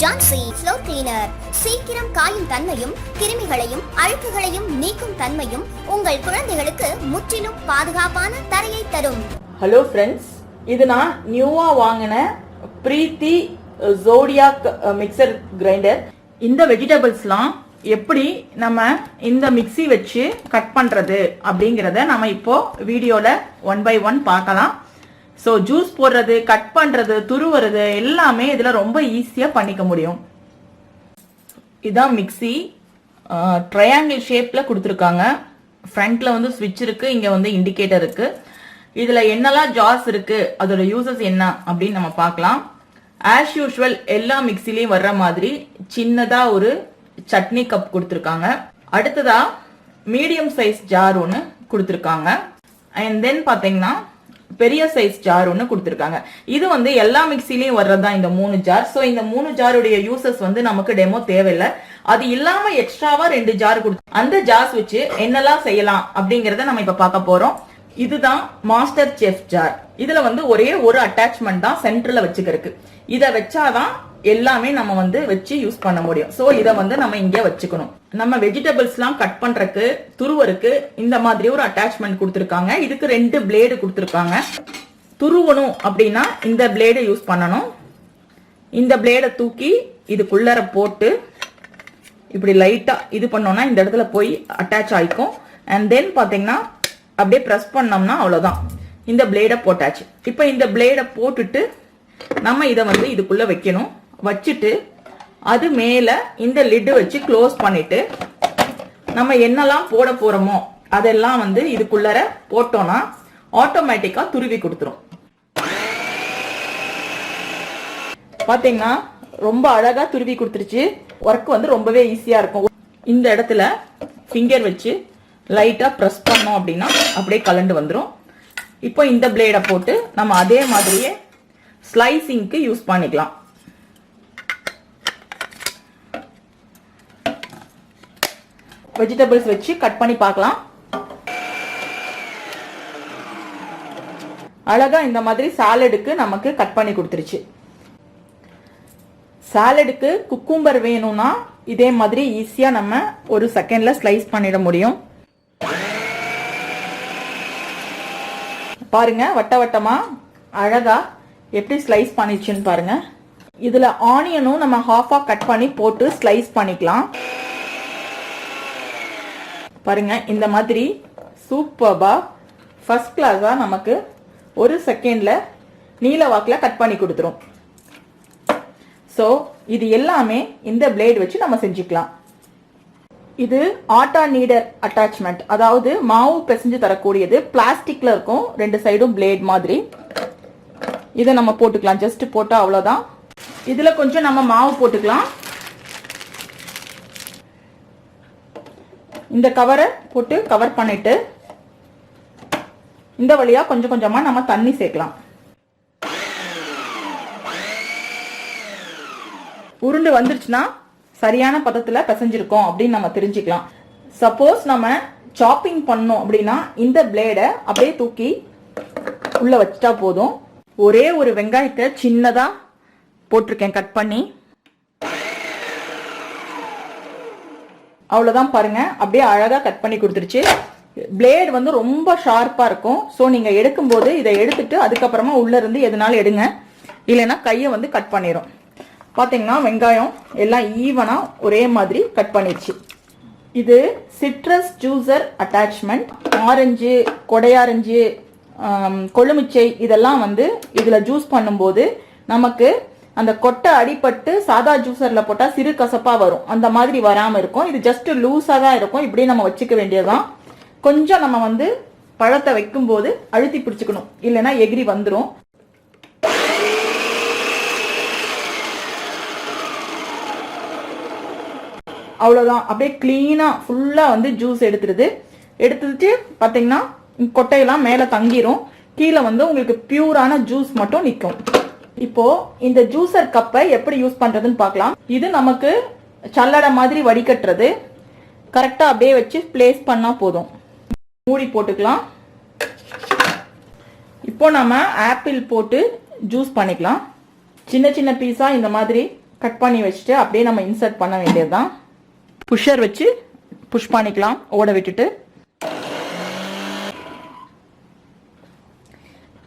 Jhansi floor cleaner சீக்கிரம் காயும் தன்மையும் கிருமிகளையும் அழுக்குகளையும் நீக்கும் தன்மையும் உங்கள் குழந்தைகளுக்கு முற்றிலும் பாதுகாப்பான தரையை தரும். ஹலோ ஃப்ரெண்ட்ஸ் இது நான் நியூவாக வாங்கின பிரீத்தி ஜோடியாக் மிக்சர் கிரைண்டர் இந்த வெஜிடபிள்ஸ்லாம் எப்படி நம்ம இந்த மிக்ஸி வச்சு கட் பண்ணுறது அப்படிங்கிறத நம்ம இப்போ வீடியோவில் ஒன் பை ஒன் பார்க்கலாம். ஸோ ஜூஸ் போடுறது கட் பண்ணுறது துருவுறது எல்லாமே இதில் ரொம்ப ஈஸியாக பண்ணிக்க முடியும். இதான் மிக்ஸி ட்ரையாங்கிள் ஷேப்பில் கொடுத்துருக்காங்க. ஃப்ரண்ட்டில் வந்து ஸ்விட்ச் இருக்குது இங்கே வந்து இண்டிகேட்டர் இருக்குது இதில் என்னெல்லாம் ஜார்ஸ் இருக்குது அதோட யூசஸ் என்ன அப்படின்னு நம்ம பார்க்கலாம். ஆஸ் யூஷுவல் எல்லா மிக்சிலையும் வர்ற மாதிரி சின்னதாக ஒரு சட்னி கப் கொடுத்துருக்காங்க. அடுத்ததாக மீடியம் சைஸ் ஜார் ஒன்று கொடுத்துருக்காங்க. அண்ட் தென் பார்த்தீங்கன்னா பெரிய சைஸ் ஜார் ஒன்று கொடுத்துருக்காங்க. இது வந்து எல்லா மிக்சிலையும் வர்றதுதான் இந்த மூணு ஜார் ஸோ இந்த மூணு ஜாருடைய யூசஸ் வந்து நமக்கு டெமோ தேவையில்லை. அது இல்லாம எக்ஸ்ட்ராவா ரெண்டு ஜார் கொடுத்து அந்த ஜார்ஸ் வச்சு என்னெல்லாம் செய்யலாம் அப்படிங்கறத நம்ம இப்ப பார்க்க போறோம். இதுதான் மாஸ்டர் செஃப் ஜார் இதுல வந்து ஒரே ஒரு அட்டாச்மெண்ட் தான் சென்டர்ல வச்சுக்கிறதுக்கு. இதை வச்சாதான் எல்லாமே நம்ம வந்து வச்சு யூஸ் பண்ண முடியும். சோ இதை வந்து நம்ம இங்கே வச்சுக்கணும். நம்ம வெஜிடபிள்ஸ்லாம் கட் பண்றதுக்கு துருவருக்கு இந்த மாதிரி ஒரு அட்டாச்மெண்ட் கொடுத்துருக்காங்க. இதுக்கு ரெண்டு பிளேடு கொடுத்துருக்காங்க. துருவணும் அப்படின்னா இந்த பிளேடு யூஸ் பண்ணணும். இந்த பிளேடை தூக்கி இதுக்குள்ளர போட்டு இப்படி லைட்டா இது பண்ணோம்னா இந்த இடத்துல போய் அட்டாச் ஆயிக்கும். அண்ட் தென் பாத்தீங்கன்னா அப்படியே ப்ரெஸ் பண்ணோம்னா அவ்வளவுதான். இந்த பிளேடை போட்டாச்சு. இப்போ இந்த பிளேடை போட்டுட்டு நம்ம இதை வந்து இதுக்குள்ள வைக்கணும். வச்சுட்டு அது மேலே இந்த லிட்டு வச்சு க்ளோஸ் பண்ணிட்டு நம்ம என்னெல்லாம் போட போகிறோமோ அதெல்லாம் வந்து இதுக்குள்ளர போட்டோம்னா ஆட்டோமேட்டிக்காக துருவி கொடுத்துரும். பார்த்தீங்கன்னா ரொம்ப அழகாக துருவி கொடுத்துருச்சு. ஒர்க் வந்து ரொம்பவே ஈஸியாக இருக்கும். இந்த இடத்துல ஃபிங்கர் வச்சு லைட்டாக ப்ரெஸ் பண்ணோம் அப்படின்னா அப்படியே கலண்டு வந்துடும் இப்போ இந்த பிளேடை போட்டு நம்ம அதே மாதிரியே ஸ்லைசிங்க்கு யூஸ் பண்ணிக்கலாம். வெஜிடபிள்ஸ் வச்சு கட் பண்ணி பார்க்கலாம். அழகா இந்த மாதிரி சாலடுக்கு நமக்கு கட் பண்ணி கொடுத்துருச்சு. சாலடுக்கு குக்கும்பர் வேணும்னா இதே மாதிரி ஈஸியா நம்ம ஒரு செகண்ட்ல ஸ்லைஸ் பண்ணிட முடியும். பாருங்க வட்ட வட்டமா அழகா எப்படி ஸ்லைஸ் பண்ணிச்சுன்னு பாருங்க. இதுல ஆனியனும் நம்ம ஹாஃபா கட் பண்ணி போட்டு ஸ்லைஸ் பண்ணிக்கலாம். பாருங்க இந்த மாதிரி சூப்பர்பா ஃபர்ஸ்ட் கிளாஸா நமக்கு ஒரு செகண்ட்ல நீல வாக்கில் கட் பண்ணி கொடுத்துரும். ஸோ இது எல்லாமே இந்த பிளேட் வச்சு நம்ம செஞ்சுக்கலாம். இது ஆட்டா நீடர் அட்டாச்மெண்ட் அதாவது மாவு பிசைஞ்சு தரக்கூடியது. பிளாஸ்டிக்ல இருக்கும் ரெண்டு சைடும் பிளேட் மாதிரி. இதை நம்ம போட்டுக்கலாம். ஜஸ்ட் போட்டா அவ்வளோதான் இதுல கொஞ்சம் நம்ம மாவு போட்டுக்கலாம். இந்த கவரை போட்டு கவர் பண்ணிட்டு இந்த வழியா கொஞ்சம் கொஞ்சமா நம்ம தண்ணி சேர்க்கலாம். உருண்டு வந்துருச்சுன்னா சரியான பதத்துல பிசைஞ்சிருக்கோம் அப்படின்னு நம்ம தெரிஞ்சுக்கலாம். சப்போஸ் நம்ம சாப்பிங் பண்ணோம் அப்படின்னா இந்த பிளேடை அப்படியே தூக்கி உள்ள வச்சுட்டா போதும். ஒரே ஒரு வெங்காயத்தை சின்னதா போட்டிருக்கேன் கட் பண்ணி. அவ்வளோதான் பாருங்கள் அப்படியே அழகாக கட் பண்ணி கொடுத்துருச்சு. பிளேட் வந்து ரொம்ப ஷார்ப்பாக இருக்கும். ஸோ நீங்கள் எடுக்கும்போது இதை எடுத்துட்டு அதுக்கப்புறமா உள்ளேருந்து எதுனாலும் எடுங்க. இல்லைன்னா கையை வந்து கட் பண்ணிடும் பார்த்தீங்கன்னா வெங்காயம் எல்லாம் ஈவனாக ஒரே மாதிரி கட் பண்ணிடுச்சு இது சிட்ரஸ் ஜூசர் அட்டாச்மெண்ட் ஆரஞ்சு கொடையாரஞ்சு கொழுமிச்சை இதெல்லாம் வந்து இதில் ஜூஸ் பண்ணும்போது நமக்கு அந்த கொட்டை அடிபட்டு சாதா ஜூசர்ல போட்டா சிறு கசப்பா வரும். அந்த மாதிரி வராம இருக்கும். இது ஜஸ்ட் லூஸா தான் இருக்கும். இப்படியே நம்ம வச்சுக்க வேண்டியதுதான். கொஞ்சம் நம்ம வந்து பழத்தை வைக்கும்போது அழுத்தி பிடிச்சுக்கணும். இல்லைன்னா எகிரி வந்துடும் அவ்வளோதான் அப்படியே க்ளீனாக ஃபுல்லாக வந்து ஜூஸ் எடுத்துருது எடுத்துட்டு பார்த்தீங்கன்னா கொட்டையெல்லாம் மேலே தங்கிரும். கீழே வந்து உங்களுக்கு பியூரான ஜூஸ் மட்டும் நிற்கும் இப்போ இந்த ஜூசர் கப்பை எப்படி யூஸ் பண்றதுன்னு பார்க்கலாம். இது நமக்கு சல்லடை மாதிரி வடிகட்டுறது. கரெக்டாக அப்படியே வச்சு பிளேஸ் பண்ணா போதும். மூடி போட்டுக்கலாம். இப்போ நம்ம ஆப்பிள் போட்டு ஜூஸ் பண்ணிக்கலாம். சின்ன சின்ன பீஸா இந்த மாதிரி கட் பண்ணி வச்சுட்டு அப்படியே நம்ம இன்சர்ட் பண்ண வேண்டியது தான் புஷர் வச்சு புஷ் பண்ணிக்கலாம். ஓட விட்டுட்டு.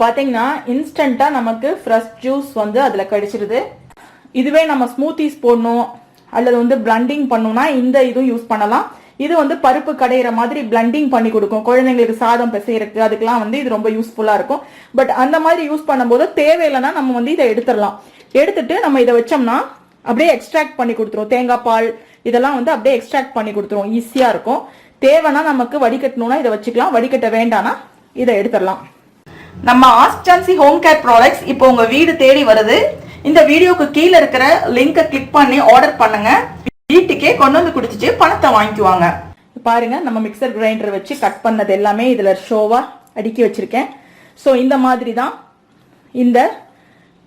பார்த்தீங்கன்னா இன்ஸ்டண்ட்டாக நமக்கு ஃப்ரெஷ் ஜூஸ் வந்து அதில் கிடைச்சிருது. இதுவே நம்ம ஸ்மூத்திஸ் போடணும் அல்லது வந்து பிளண்டிங் பண்ணணும்னா இந்த இதுவும் யூஸ் பண்ணலாம். இது வந்து பருப்பு கடையிற மாதிரி பிளண்டிங் பண்ணி கொடுக்கும். குழந்தைங்களுக்கு சாதம் பிசைறதுக்கு அதுக்கெல்லாம் வந்து இது ரொம்ப யூஸ்ஃபுல்லாக இருக்கும். பட் அந்த மாதிரி யூஸ் பண்ணும்போது தேவையில்லைன்னா நம்ம வந்து இதை எடுத்துடலாம். எடுத்துட்டு நம்ம இதை வச்சோம்னா அப்படியே எக்ஸ்ட்ராக்ட் பண்ணி கொடுத்துரும். தேங்காய் பால் இதெல்லாம் வந்து அப்படியே எக்ஸ்ட்ராக்ட் பண்ணி கொடுத்துரும். ஈஸியாக இருக்கும். தேவைன்னா நமக்கு வடிகட்டணும்னா இதை வச்சுக்கலாம். வடிகட்ட வேண்டாம்னா இதை எடுத்துடலாம். நம்ம ஆஸ்டான்சி ஹோம் கேர் ப்ராடக்ட்ஸ் இப்போ உங்க வீடு தேடி வருது. இந்த வீடியோக்கு கீழே இருக்கிற லிங்கை கிளிக் பண்ணி ஆர்டர் பண்ணுங்க. வீட்டுக்கே கொண்டு வந்து குடிச்சிட்டு பணத்தை வாங்கிக்குவாங்க. பாருங்க நம்ம மிக்சர் கிரைண்டர் வச்சு கட் பண்ணது எல்லாமே இதுல ஷோவா அடுக்கி வச்சிருக்கேன். ஸோ இந்த மாதிரி தான் இந்த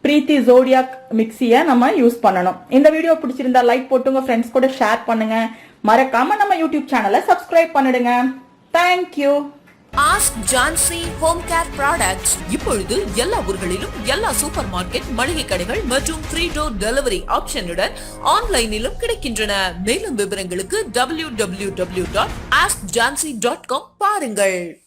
பிரீத்தி ஜோடியாக் மிக்சியை நம்ம யூஸ் பண்ணணும். இந்த வீடியோ பிடிச்சிருந்தா லைக் போட்டு உங்கள் ஃப்ரெண்ட்ஸ் கூட ஷேர் பண்ணுங்க. மறக்காம நம்ம யூடியூப் சேனலை சப்ஸ்கிரைப் பண்ணிடுங்க. Thank you ask Jansi home care products இப்பொழுது எல்லா ஊர்களிலும் எல்லா சூப்பர் மார்க்கெட் மளிகை கடைகள் மற்றும் ஃப்ரீ டோர் டெலிவரி ஆப்ஷனுடன் ஆன்லைனிலும் கிடைக்கின்றன. மேலும் விவரங்களுக்கு W W W dot ask Jansi dot com பாருங்கள்.